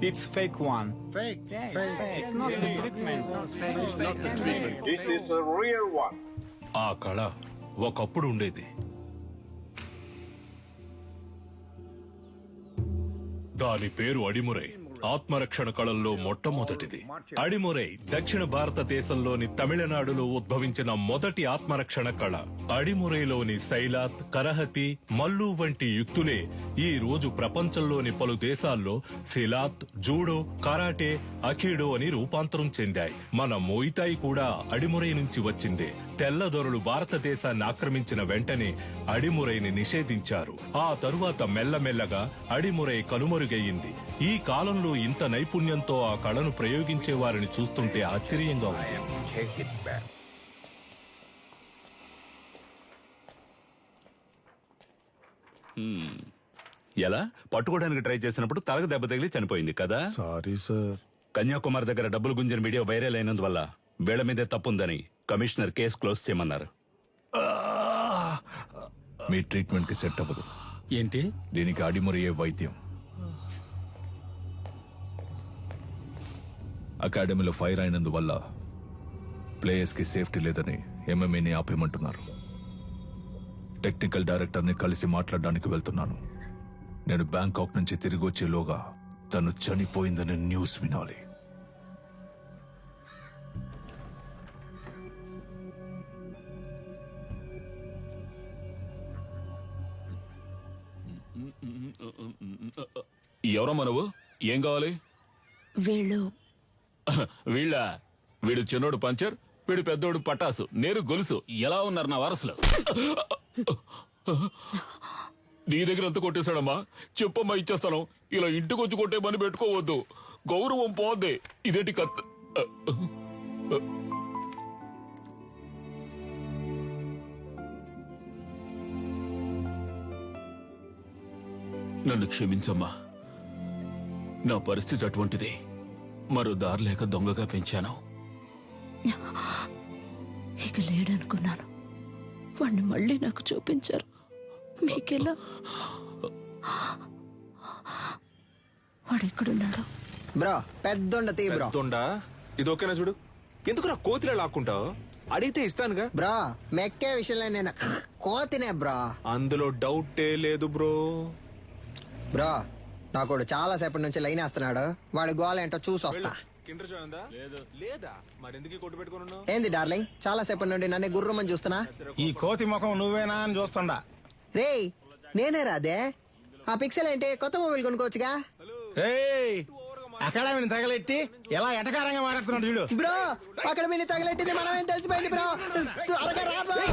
It's fake one. Fake. Yeah, fake. it's fake. It's not the treatment. It's not the treatment. This is a real one. ఆ కళ ఒకప్పుడు ఉండేది దాని పేరు అడిమురై ఆత్మరక్షణ కళల్లో మొట్టమొదటిది. అడిమురై దక్షిణ భారతదేశంలోని తమిళనాడులో ఉద్భవించిన మొదటి ఆత్మరక్షణ కళ. అడిమురైలోని శైలాత్ కరహతి మల్లు వంటి యుక్తులే ఈ రోజు ప్రపంచంలోని పలు దేశాల్లో శిలాత్ జూడో కరాటే అఖీడో అని రూపాంతరం చెందాయి. మన మోయితాయి కూడా అడిమురై నుంచి వచ్చిందే. తెల్లదొరలు భారతదేశాన్ని ఆక్రమించిన వెంటనే అడిమురైని నిషేధించారు. ఆ తరువాత మెల్లమెల్లగా అడిమురై కనుమరుగయ్యింది. ఈ కాలంలో ఇంత నైపుణ్యంతో ఆ కళను ప్రయోగించే వారిని చూస్తుంటే ఆశ్చర్యంగా ఉంది. ఎలా? పట్టుకోవడానికి ట్రై చేసినప్పుడు తలకు దెబ్బ తగిలి చనిపోయింది కదా? Sorry sir. కన్యాకుమారి దగ్గర డబ్బులు గుంజిన వీడియో వైరల్ అయినందువల్ల వీళ్ళ మీదే తప్పుందని కమిషనర్ కేసు క్లోజ్ చేయమన్నారు. మీ ట్రీట్మెంట్కి సెట్ అవ్వదు. ఏంటి? దీనికి అడిమురయ్యే వైద్యం. అకాడమీలో ఫైర్ అయినందువల్ల ప్లేయర్స్కి సేఫ్టీ లేదని ఎంఎంఏని ఆపేయమంటున్నారు. టెక్నికల్ డైరెక్టర్ని కలిసి మాట్లాడడానికి వెళ్తున్నాను. నేను బ్యాంకాక్ నుంచి తిరిగి వచ్చేలోగా తను చనిపోయిందని న్యూస్ వినాలి. ఎవరమ్మా నువ్వు ఏం కావాలి? వీళ్ళు. వీళ్ళ? వీడు చిన్నోడు పంచర్ వీడు పెద్దోడు పటాసు. నేను గొలుసు. ఎలా ఉన్నారు నా వారసులు? నీ దగ్గర ఎంత కొట్టేశాడమ్మా? చెప్పమ్మా ఇచ్చేస్తాను. ఇలా ఇంటికి వచ్చి కొట్టే పని పెట్టుకోవద్దు. గౌరవం పోద్ది. ఇదేంటి కత్ నన్ను క్షమించమ్మా. నా పరిస్థితి అటువంటిది. మరో దారి లేక దొంగగా పెంచాను. ఇక లేడనుకున్నాను. వాణ్ణి మళ్ళీ నాకు చూపించారు. మీకెలా? వాడెక్కడున్నాడో? బ్రో పెద్దొండ తీ బ్రో. తొండా ఇది ఓకేనా చూడు? ఎందుకు నా కోతిలో లాక్కుంటావు? అడిగితే ఇస్తానుగా. బ్రో మెక్కే విషయంలో నేను కోతినే బ్రో. అందులో డౌటే లేదు బ్రో. బ్రో నాకోడు చాలా సేపటి నుంచి లైన్ వేస్తున్నాడు. వాడి గోల ఏంటో చూసి వస్తా. కిండర్ జాయ్ ఉందా? లేదు. లేదా? మరి ఎందుకు ఈ కొట్టు పెట్టుకుని ఉన్నావు? ఏంది డార్లింగ్? చాలా సేపటి నుండి నన్ను గుర్రమని చూస్తున్నా? ఈ కోతి ముఖం నువ్వేనా అని చూస్తుండా. రేయ్ నేనే రాదే? ఆ పిక్సెల్ ఏంటి? కొత్త మొబైల్ కొనుక్కోవచ్చుగా? ఏయ్ అకాడమీని తగలెట్టి ఎలా ఎటకారంగా మాట్లాడుతున్నాడు చూడు. బ్రో అక్కడ మీరు తగలెట్టింది మనమేం తెలిసిపోయింది బ్రో? త్వరగా రా బ్రో.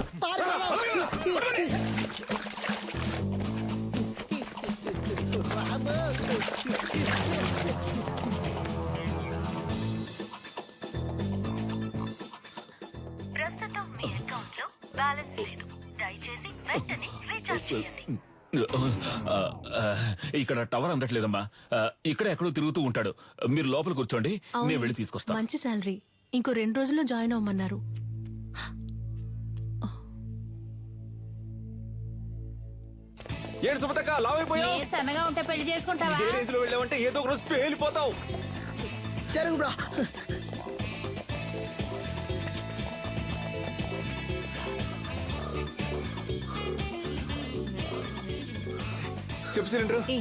ఇక్కడ టవర్ అందట్లేదమ్మా. ఆ, ఇక్కడ ఎక్కడో తిరుగుతూ ఉంటాడు. మీరు లోపల కూర్చోండి నేను వెళ్ళి తీసుకొస్తా. మంచి శాలరీ. ఇంకో రెండు రోజుల్లో జాయిన్ అవ్వమన్నారు. ఏడు సుమతక్క లావ్ అయిపోయావు? సన్నగా ఉంటే పెళ్ళి చేసుకుంటావా? ఏ రేంజ్లో వెళ్ళావంటే ఏదో ఒక రోజు పేలిపోతావు. జరుగు బ్రో. చెప్పు సిలిండర్ ఏ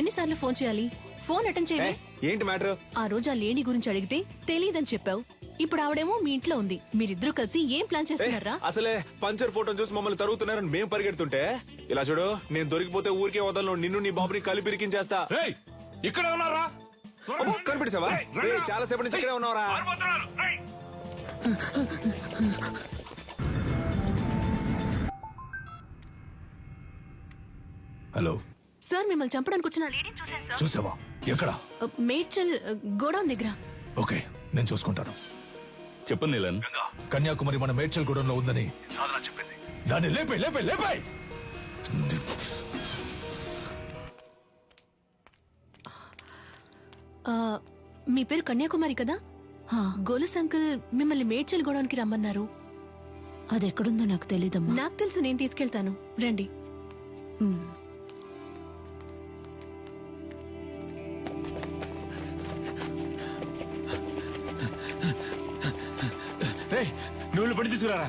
ఎన్నిసార్లు ఫోన్ చేయాలి? ఫోన్ అటెండ్ చేయవే? ఏంటి మ్యాటర్? ఆ రోజు ఆ లేడీ గురించి అడిగితే తెలియదని చెప్పావు. ఇప్పుడు ఆవిడేమో మీ ఇంట్లో ఉంది. మీరిద్దరూ కలిసి ఏం ప్లాన్ చేస్తున్నారా? అసలే పంచర్ ఫోటో చూసి మమ్మల్ని తరుగుతున్నారని మేము పరిగెడుతుంటే ఇలా చూడు నేను దొరికిపోతే ఊరికే వదలను నిన్ను నీ బాబుని కలిపి ఇరికించేస్తా రేయ్, ఇక్కడ ఉన్నారా? ఏయ్, చాలా సేపటి నుంచి ఇక్కడే ఉన్నావరా. హలో. సార్ మిమ్మల్ని చంపడానికి వచ్చిన లేడీ చూశాను సార్. చూసావా? ఎక్కడ? మేడ్చల్ గోడౌన్ దగ్గర. ఓకే నేను చూసుకుంటాను. చెప్పు నీలన్. కన్యాకుమారి మన మేడ్చల్ గూడెంలో ఉందని దాన్ని లేపే లేపే లేపే! ఆ, మీ పేరు కన్యాకుమారి కదా? గొలుస్ అంకుల్ మిమ్మల్ని మేడ్చల్ గోడానికి రమ్మన్నారు. అది ఎక్కడుందో నాకు తెలీదమ్మా. నాకు తెలుసు నేను తీసుకెళ్తాను. రండి. నువ్వు పడి తీసుకురారా?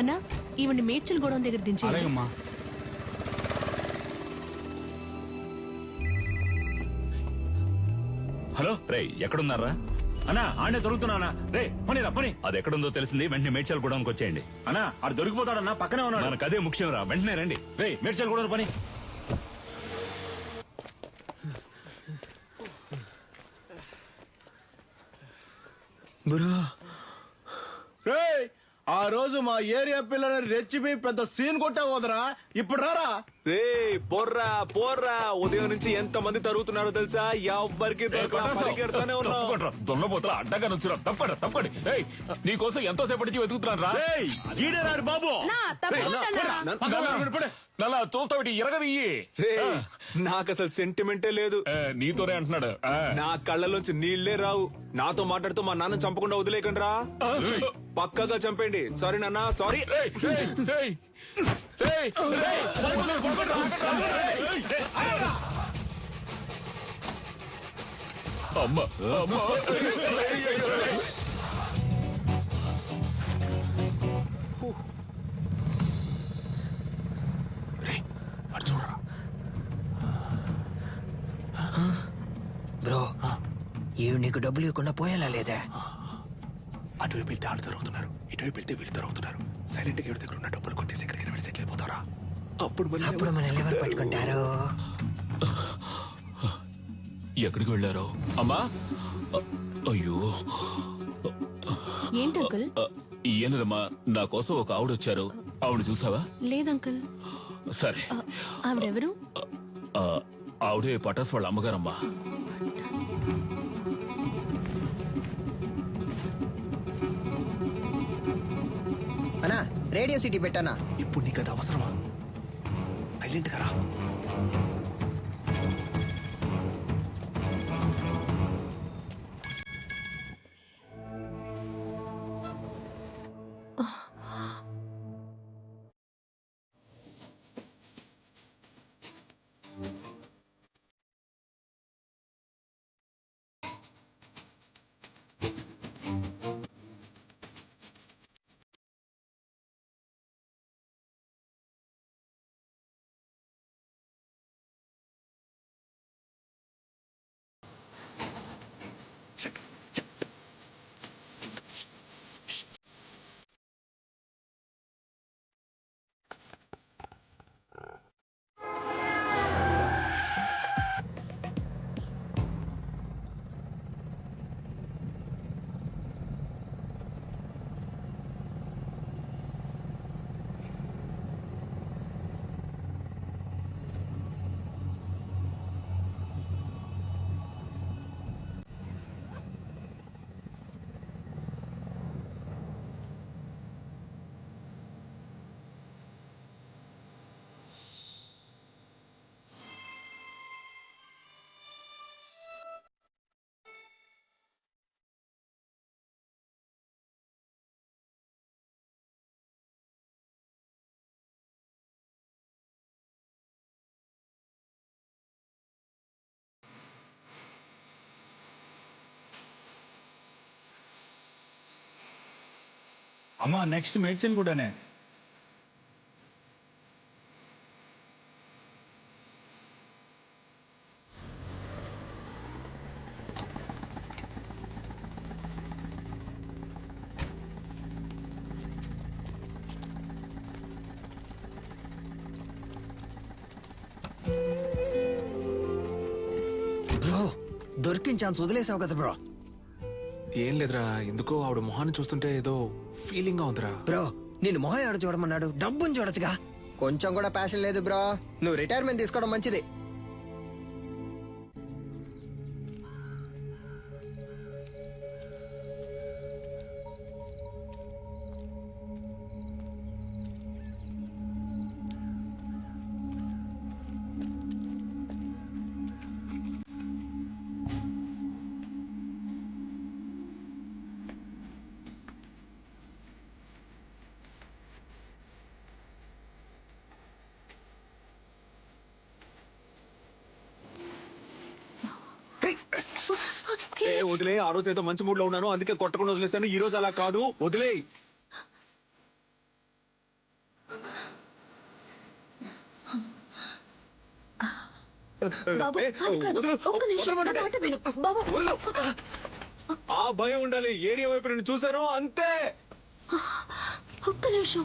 అన్నా ఈవిడ్ని మేడ్చల్ గోడౌన్ దగ్గర దించే హలో? రే ఎక్కడున్నారా? అన్నా ఆడే దొరుకుతున్నా రే పని రా పని. అది ఎక్కడుందో తెలిసింది వెంటనే మేడ్చల్ గూడానికి వచ్చేయండి. అన్నా ఆడు దొరికిపోతాడన్నా పక్కనే ఉన్నాడు. మనకు అదే ముఖ్యం రా వెంటనే రండి. రే మేడ్చల్ కూడా పని. రేయ్ ఆ రోజు మా ఏరియా పిల్లని రెచ్చిపోయి పెద్ద సీన్ కొట్టావు వదరా ఇప్పుడు రారా రే పోర్రా పోర్రా ఉదయం నుంచి ఎంత మంది తరుగుతున్నారో తెలుసా ఎవ్వరికి దొరకలా పరిగెడతానే ఉన్నావు దొన్నపోతల అడ్డగా నుంచురా తప్పకుండా తప్పండి నీ కోసం ఎంతో సేపటి వెతుకుతున్నాను రా రేయ్ ఈడే రాడు బాబు నల్లా చూస్తావిటి ఇరగదియ్యి రే నాకు అసలు సెంటిమెంటే లేదు నీతోనే అంటున్నాడు. నా కళ్ళలోంచి నీళ్ళే రావు నాతో మాట్లాడుతూ మా నాన్న చంపకుండా వదిలేకండి రా పక్కగా చంపండి సారీ నాన్న సారీ ఏయ్, ఏయ్, అమ్మ బ్రో ఇవి నీకు డబ్బులు ఇవ్వకుండా పోయేలా లేదా? అటువైపు వెళ్తే ఆడు తరుగుతున్నారు ఇటువైపు వెళ్తే వీళ్ళు తరుగుతున్నారు సైలెంట్గా దగ్గర ఉన్న డబ్బులు కొట్టేసి ఎక్కడికి వెళ్ళి సెటిల్ అయిపోతారా అప్పుడు మళ్ళీ అప్పుడు మన ఎవరు పట్టుకుంటారు? ఎక్కడికి వెళ్ళారో? అమ్మా! అయ్యో! ఏంటి అంకుల్? ఏనదమ్మా నా కోసం ఒక ఆవిడ వచ్చారు. ఆవిడ చూసావా? లేదు అంకుల్. సరే. ఆవిడెవరు? ఆ, ఆవిడే పటాస్ వాళ్ళ అమ్మగారమ్మా. అన్నా రేడియో సిటీ పెట్టానా? ఇప్పుడు నీకు అది అవసరమా? సైలెంట్గా రా. అమ్మ నెక్స్ట్ మెడిసిన్ కూడానే. బ్రో దొరికిన ఛాన్స్ వదిలేసావు కదా బ్రో. ఏం లేదురా ఎందుకో ఆవిడ మొహాన్ని చూస్తుంటే ఏదో ఫీలింగ్గా ఉందిరా. బ్రో నేను మొహం ఆడ చూడమన్నాడు? డబ్బుని చూడొచ్చుగా. కొంచెం కూడా ప్యాషన్ లేదు బ్రో. నువ్వు రిటైర్మెంట్ తీసుకోవడం మంచిది. వదిలే ఆ రోజు ఏదో మంచి మూడ్లో ఉన్నాను అందుకే కొట్టకుండా వదిలేస్తాను ఈ రోజు అలా కాదు. వదిలే బాబు ఏ, అది కాదు. వదిలు. ఒక్క నిమిషం. నా మాట విను. బాబు ఆ భయం ఉండాలి. ఏరియా వైపు నేను చూసాను అంతే. ఒక్క నిమిషం.